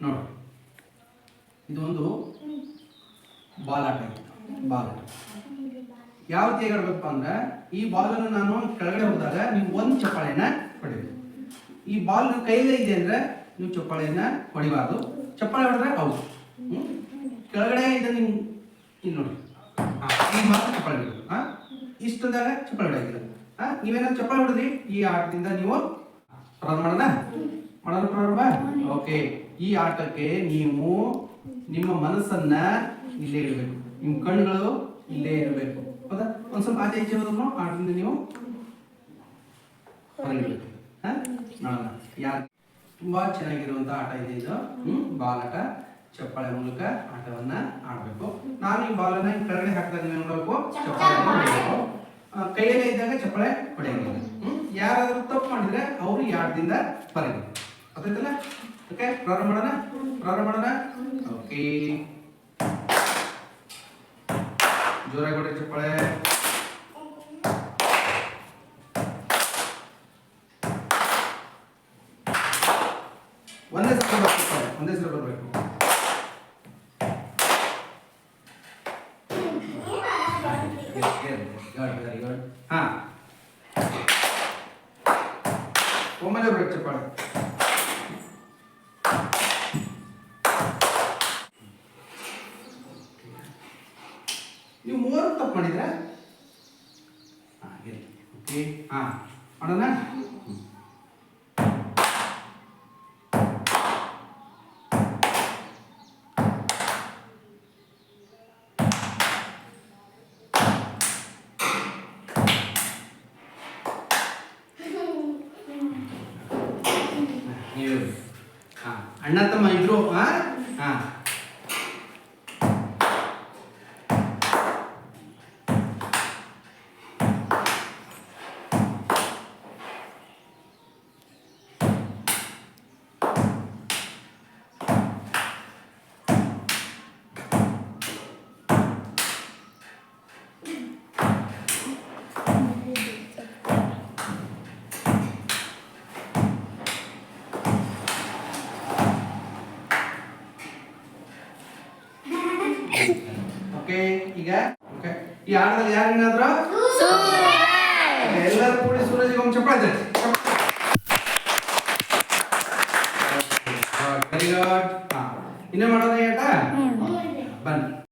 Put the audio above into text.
ನೋಡಿ. ಇದೊಂದು ಒಂದು ಬಾಲ್. ಯಾವ ರೀತಿ ಹೇಗಾಡ್ಬೇಕಪ್ಪ ಅಂದ್ರೆ, ಈ ಬಾಲನ್ನು ನಾನು ಕೆಳಗಡೆ ಹೋದಾಗ ನೀವು ಒಂದು ಚಪ್ಪಾಳೆಯನ್ನ ಹೊಡಿಬೇಕು. ಈ ಬಾಲ್ ನಿಮ್ಮ ಕೈಲೇ ಇದೆ ಅಂದ್ರೆ ನೀವು ಚಪ್ಪಾಳೆಯನ್ನ ಹೊಡಿಬಾರ್ದು. ಚಪ್ಪಾಳೆ ಹೊಡೆದ್ರೆ ಹೌದು? ಕೆಳಗಡೆ ಇದೆ ನಿಮ್ ಇಲ್ಲಿ ನೋಡಿ. ಈಗ ಮಾತ್ರ ಚಪ್ಪಾಳೆ ಹೊಡಿಬೇಕು. ಹಾ ಇಷ್ಟದಾಗ ಚಪ್ಪಾಳೆ ಹೊಡೆಯಿಲ್ಲ ಹಾ ನೀವೇನಾದ್ರು ಚಪ್ಪಾಳೆ ಹೊಡೆದ್ರಿ? ಈ ಆಟದಿಂದ ನೀವು ಪ್ರಾರಂಭ ಮಾಡೋಣ ಮಾಡೋಣ ಪ್ರಾರಂಭ? ಓಕೆ ಈ ಆಟಕ್ಕೆ ನೀವು ನಿಮ್ಮ ಮನಸ್ಸನ್ನ ಇಲ್ಲೇ ಇಡಬೇಕು. ನಿಮ್ಮ ಕಣ್ಣುಗಳು ಇಲ್ಲೇ ಇರಬೇಕು. ಹೌದಾ? ಒಂದ್ ಸ್ವಲ್ಪ ಆಚೆ ಈಚೆ ಹೋದ್ರು ಆಟದಿಂದ ನೀವು ಯಾರು ತುಂಬಾ ಚೆನ್ನಾಗಿರುವಂತ ಆಟ ಇದೆ ಇದು. ಹ್ಮ್? ಬಾಲ್ ಚಪ್ಪಾಳೆ ಮೂಲಕ ಆಟವನ್ನ ಆಡ್ಬೇಕು. ನಾನು ಈ ಬಾಲನ್ನ ಕೆಳಗಡೆ ಹಾಕ್ತಾ ಇದ್ದೀನಿ ನೋಡಬೇಕು. ಚಪ್ಪಾಳೆ ಕೈಯಲ್ಲೇ ಇದ್ದಾಗ ಚಪ್ಪಾಳೆ ಹೊಡೆಯಬೇಕು. ಹ್ಮ್? ಯಾರಾದ್ರೂ ತಪ್ಪು ಮಾಡಿದ್ರೆ ಅವರು ಈ ಆಟದಿಂದ ಹೊರಗೆ ಗೊತ್ತಾಯ್ತಲ್ಲ ಓಕೆ ಪ್ರಾರಂಭ ಮಾಡೋಣ ಪ್ರಾರಂಭ ಮಾಡೋಣ ಓಕೆ ಜೋರಾಗಿ ಹೊಡೆ ಚಪ್ಪಾಳೆ ಒಂದೇ ಸಲ ಬರ್ಬೇಕು ಒಂದೇ ಸಲ ಬರಬೇಕು ವೆರಿ ಗುಡ್ ಹಾ ಒಮ್ಮೆಲೆ ಬರ್ಬೇಕು ಚಪ್ಪಾಳೆ ನೀವು ಮೂವರು ತಪ್ಪು ಮಾಡಿದ್ರೆ? ಓಕೆ. ಹಾಂ. ಮಾಡೋಣ? ಅಣ್ಣ ತಮ್ಮ ಇಬ್ರು ಹಾ ಹಾ. ಓಕೆ ಈಗ ಓಕೆ. ಈ ಆಟದಲ್ಲಿ ಯಾರು ಏನಾದ್ರು ಎಲ್ಲರೂ ಕೂಡಿ ಸೂರಜ್ಗೆ ಒಂದು ಚಪ್ಪಾಳೆ ವೆರಿ ಗುಡ್ ಹಾ. ಇನ್ನೇ ಮಾಡೋದು ಆಟ? ಬನ್ನಿ.